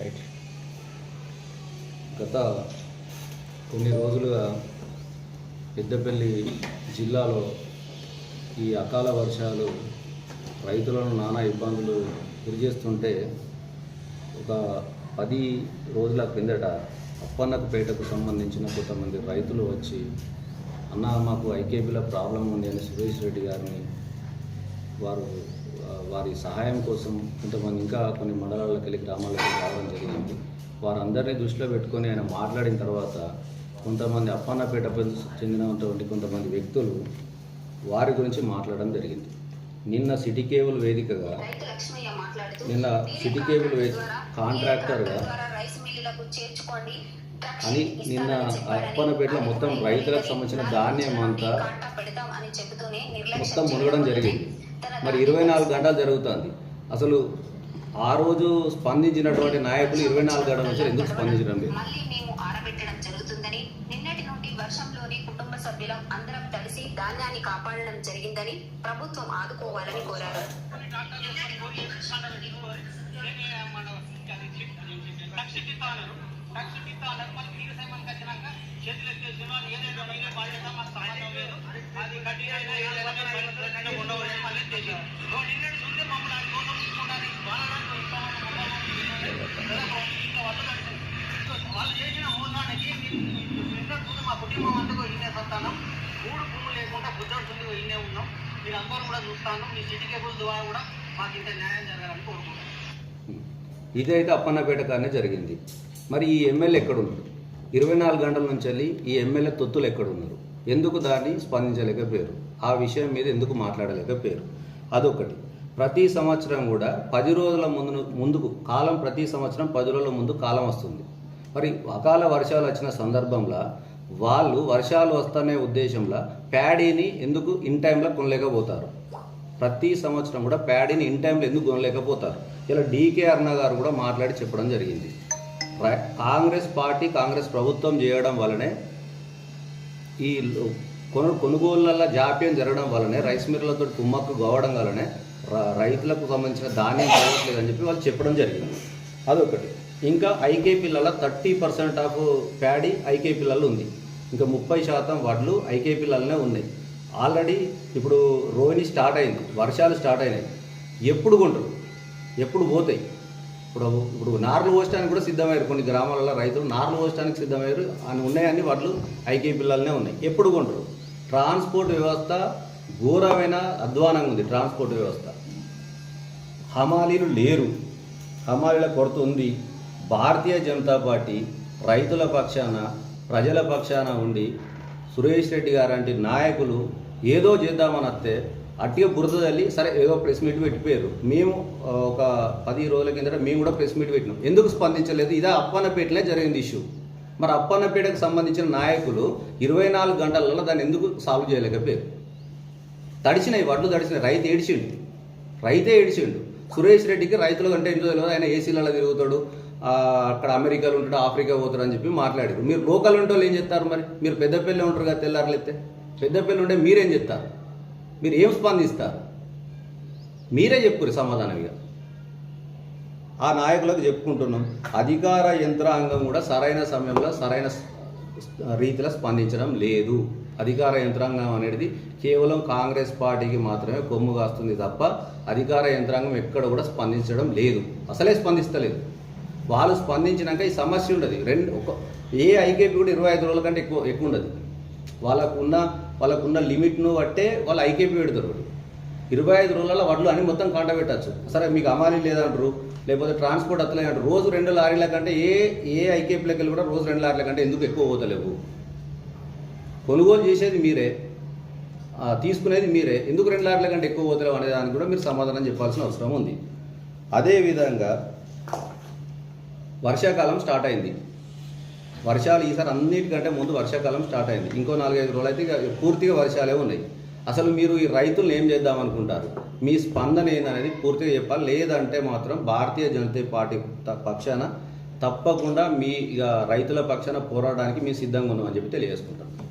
Right గత కొన్ని రోజులుగా పెద్దపల్లి జిల్లాలో ఈ అకాల వర్షాలు రైతులను నానా ఇబ్బందులు గురిచేస్తుంటే ఒక పది రోజుల క్రిందట అప్పన్నకపేటకు సంబంధించిన కొంతమంది రైతులు వచ్చి అన్న మాకు ఐకేపీలో ప్రాబ్లం ఉంది అని సురేష్ రెడ్డి గారిని వారు వారి సహాయం కోసం కొంతమంది ఇంకా కొన్ని మండలాలకు వెళ్ళి గ్రామాలకు రావడం జరిగింది. వారందరినీ దృష్టిలో పెట్టుకొని ఆయన మాట్లాడిన తర్వాత కొంతమంది అప్పన్నపేట చెందినటువంటి కొంతమంది వ్యక్తులు వారి గురించి మాట్లాడడం జరిగింది. నిన్న సిటీ కేబుల్ వేదికగా నిన్న సిటీ కేబుల్ వేది కాంట్రాక్టర్గా అని నిన్న అప్పన్నపేటలో మొత్తం రైతులకు సంబంధించిన ధాన్యం అంతా మొత్తం మునగడం జరిగింది. మరి ఇరవై నాలుగు గంటలు జరుగుతుంది. అసలు ఆ రోజు స్పందించినటువంటి నాయకులు ఇరవై నాలుగు గంటల నుంచి ఎందుకు స్పందించడం లేదు? మళ్ళీ మేము ఆరబెట్టడం జరుగుతుందని నిన్నటి నుండి వర్షంలోని కుటుంబ సభ్యులం అందరం కలిసి ధాన్యాన్ని కాపాడడం జరిగిందని ప్రభుత్వం ఆదుకోవాలని కోరారు. వాళ్ళు చేసిన మోసానికి మా కుటుంబం సంతానం మూడు భూములు లేకుండా ఉన్నాం మీరు అందరూ కూడా చూస్తాను మీ సిటీ కేబుల్ ద్వారా కూడా మాకు ఇంత న్యాయం జరగాలని కోరుకుంటున్నాం ఇదైతే అప్పన్నపేట కానే జరిగింది. మరి ఈ ఎమ్మెల్యే ఎక్కడున్నారు ఇరవై నాలుగు గంటల నుంచి వెళ్ళి ఈ ఎమ్మెల్యే తొత్తులు ఎక్కడున్నారు? ఎందుకు దాన్ని స్పందించలేకపోయారు ఆ విషయం మీద ఎందుకు మాట్లాడలేకపోయారు అదొకటి. ప్రతి సంవత్సరం కూడా పది రోజుల ముందు ముందుకు కాలం ప్రతి సంవత్సరం పది రోజుల ముందు కాలం వస్తుంది. మరి అకాల వర్షాలు వచ్చిన సందర్భంలో వాళ్ళు వర్షాలు వస్తానే ఉద్దేశంలో ప్యాడీని ఎందుకు ఇన్ టైంలో కొనలేకపోతారు? ప్రతి సంవత్సరం కూడా ప్యాడీని ఇన్ టైంలో ఎందుకు కొనలేకపోతారు? ఇలా డీకే అరుణ గారు కూడా మాట్లాడి చెప్పడం జరిగింది. కాంగ్రెస్ పార్టీ కాంగ్రెస్ ప్రభుత్వం చేయడం వల్లనే ఈ కొను కొనుగోళ్ళల్లో జాప్యం జరగడం వల్లనే రైస్ మిల్లతో కుమ్మక్కు గోవడం వల్లనే రైతులకు సంబంధించిన ధాన్యం అని చెప్పి వాళ్ళు చెప్పడం జరిగింది. అదొకటి. ఇంకా ఐకే పిల్లల థర్టీ పర్సెంట్ ఆఫ్ ప్యాడీ ఐకే పిల్లలు ఉంది. ఇంకా ముప్పై శాతం వడ్లు ఐకే పిల్లలనే ఉన్నాయి. ఆల్రెడీ ఇప్పుడు రోహిణి స్టార్ట్ అయింది. వర్షాలు స్టార్ట్ అయినాయి. ఎప్పుడు కొంటారు? ఎప్పుడు పోతాయి? ఇప్పుడు ఇప్పుడు నార్లు పోసడానికి కూడా సిద్ధమయ్యారు. కొన్ని గ్రామాలలో రైతులు నార్లు పోసడానికి సిద్ధమయ్యారు. అని ఉన్నాయని వడ్లు ఐకే పిల్లలనే ఉన్నాయి. ఎప్పుడు కొంటారు? ట్రాన్స్పోర్ట్ వ్యవస్థ ఘోరమైన అధ్వానంగా ఉంది ట్రాన్స్పోర్ట్ వ్యవస్థ. హమాలీలు లేరు. హమాలీల కొరత ఉంది. భారతీయ జనతా పార్టీ రైతుల పక్షాన ప్రజల పక్షాన ఉండి సురేష్ రెడ్డి గారంటి నాయకులు ఏదో చేద్దామని వస్తే అట్టిగా బురద తల్లి సరే ఏదో ప్రెస్ మీట్ పెట్టిపోయారు. మేము ఒక పది రోజుల కిందట మేము కూడా ప్రెస్ మీట్ పెట్టినాం. ఎందుకు స్పందించలేదు? ఇదే అప్పన్నపేటలే జరిగింది ఇష్యూ. మరి అప్పన్నపేటకు సంబంధించిన నాయకులు ఇరవై నాలుగు గంటలలో దాన్ని ఎందుకు సాల్వ్ చేయలేకపోయారు? తడిచినాయి వడ్లు తడిచినాయి రైతు ఏడిచిండు. రైతే ఏడిచిండు. సురేష్ రెడ్డికి రైతుల కంటే ఏంటో తెలియదు ఆయన ఏసీలలో తిరుగుతాడు? అక్కడ అమెరికాలో ఉంటాడు ఆఫ్రికా పోతాడు అని చెప్పి మాట్లాడారు. మీరు లోకల్ ఉంటే వాళ్ళు ఏం చెప్తారు మరి? మీరు పెద్దపల్లి ఉంటారు కదా తెల్లారులెత్తే పెద్దపల్లి ఉంటే మీరేం చెప్తారు మీరు ఏం స్పందిస్తారు? మీరే చెప్పుకురు సమాధానం ఇక. ఆ నాయకులకు చెప్పుకుంటున్నాం. అధికార యంత్రాంగం కూడా సరైన సమయంలో సరైన రీతిలో స్పందించడం లేదు. అధికార యంత్రాంగం అనేది కేవలం కాంగ్రెస్ పార్టీకి మాత్రమే కొమ్ము కాస్తుంది తప్ప అధికార యంత్రాంగం ఎక్కడ కూడా స్పందించడం లేదు. అసలే స్పందిస్తలేదు. వాళ్ళు స్పందించినాక ఈ సమస్య ఉండదు. రెండు ఒక ఏ ఐకేపీ కూడా ఇరవై ఐదు రోజుల కంటే ఎక్కువ ఎక్కువ ఉండదు. వాళ్ళకున్న వాళ్ళకున్న లిమిట్ను బట్టే వాళ్ళు ఐకేపీ పెడతారు ఇరవై ఐదు రోజులలో వడ్లు అన్ని మొత్తం కాంట పెట్టచ్చు. సరే మీకు అమాలి లేదంటారు లేకపోతే ట్రాన్స్పోర్ట్ అత్తలే అంటారు రోజు రెండు లారీల కంటే ఏ ఏ ఐకేపీలకు వెళ్ళి కూడా రోజు రెండు లారీల కంటే ఎందుకు ఎక్కువ పోతలేవు? కొనుగోలు చేసేది మీరే తీసుకునేది మీరే. ఎందుకు రెండు లాట్ల కంటే ఎక్కువ పోతలేవు అనే దానికి కూడా మీరు సమాధానం చెప్పాల్సిన అవసరం ఉంది. అదేవిధంగా వర్షాకాలం స్టార్ట్ అయింది. వర్షాలు ఈసారి అన్నిటికంటే ముందు వర్షాకాలం స్టార్ట్ అయింది. ఇంకో నాలుగైదు రోజులు అయితే ఇక పూర్తిగా వర్షాలే ఉన్నాయి. అసలు మీరు ఈ రైతులను ఏం చేద్దాం అనుకుంటారు మీ స్పందన ఏందనేది పూర్తిగా చెప్పాలి. లేదంటే మాత్రం భారతీయ జనతా పార్టీ త- పక్షాన తప్పకుండా మీ ఇక రైతుల పక్షాన పోరాడడానికి మీ సిద్ధంగా ఉన్నామని చెప్పి తెలియజేసుకుంటాం.